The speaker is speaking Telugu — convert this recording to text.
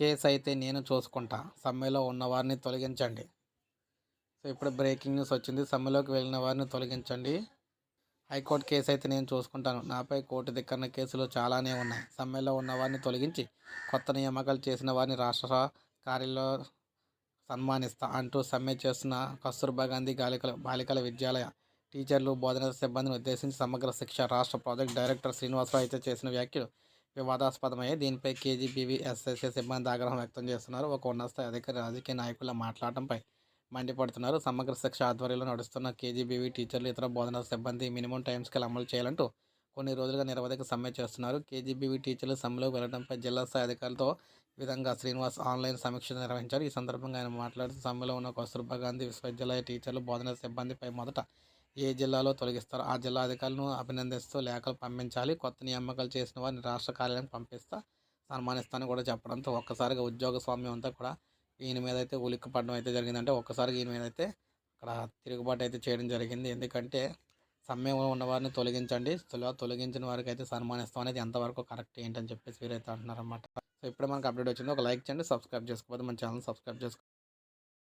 కేసు అయితే నేను చూసుకుంటా. సమ్మెలో ఉన్నవారిని తొలగించండి. సో ఇప్పుడు బ్రేకింగ్ న్యూస్ వచ్చింది. సమ్మెలోకి వెళ్ళిన వారిని తొలగించండి. హైకోర్టు కేసు అయితే నేను చూసుకుంటాను. నాపై కోర్టు దిక్కన్న కేసులు చాలానే ఉన్నాయి. సమ్మెలో ఉన్నవారిని తొలగించి కొత్త నియామకాలు చేసిన వారిని రాష్ట్ర కార్యాలయంలో సన్మానిస్తా అంటూ సమ్మె చేస్తున్న కస్తూర్బా గాంధీ బాలికల బాలికల విద్యాలయ టీచర్లు బోధన సిబ్బందిని ఉద్దేశించి సమగ్ర శిక్ష రాష్ట్ర ప్రాజెక్ట్ డైరెక్టర్ శ్రీనివాసరావు అయితే చేసిన వ్యాఖ్యలు వివాదాస్పదమయ్యాయి దీనిపై కేజీబీవీ ఎస్ఎస్ఏ సిబ్బంది ఆగ్రహం వ్యక్తం చేస్తున్నారు. ఒక ఉన్నత అధికారి రాజకీయ నాయకుల మాట్లాడటంపై మండిపడుతున్నారు. సమగ్ర శిక్ష ఆధ్వర్యంలో నడుస్తున్న కేజీబీవీ టీచర్లు ఇతర బోధనా సిబ్బంది మినిమం టైం స్కేల్ అమలు చేయాలంటూ కొన్ని రోజులుగా నిరవధిక సమ్మె చేస్తున్నారు. కేజీబీవీ టీచర్లు సమ్మెలోకి వెళ్ళడంపై జిల్లా స్థాయి అధికారులతో విధంగా శ్రీనివాస్ ఆన్లైన్ సమీక్ష నిర్వహించారు. ఈ సందర్భంగా ఆయన మాట్లాడుతూ సమ్మెలో ఉన్న కస్తూర్బా గాంధీ విశ్వవిద్యాలయ టీచర్లు బోధనా సిబ్బందిపై మొదట ఏ జిల్లాలో తొలగిస్తారో ఆ జిల్లా అధికారులను అభినందిస్తూ లేఖలు పంపించాలి. కొత్త నియామకాలు చేసిన వారిని రాష్ట్ర కార్యాలయానికి పంపిస్తా సన్మానిస్తానని కూడా చెప్పడంతో ఒక్కసారిగా ఉద్యోగ స్వామ్యం అంతా కూడా ఈయన మీద అయితే ఉలిక్కి పడడం అయితే జరిగిందంటే ఒక్కసారిగా ఈయన మీద అయితే అక్కడ తిరుగుబాటు అయితే చేయడం జరిగింది. ఎందుకంటే సమయంలో ఉన్న వారిని తొలగించండి. తొలగించిన వారికి అయితే సన్మానిస్తాం అనేది ఎంతవరకు కరెక్ట్ ఏంటని చెప్పేసి వీరైతే అంటున్నారన్నమాట. సో ఇప్పుడే మనకు అప్డేట్ వచ్చింది. ఒక లైక్ చేయండి సబ్స్క్రైబ్ చేసుకోవద్దు మన ఛానల్ సబ్స్క్రైబ్ చేసుకోండి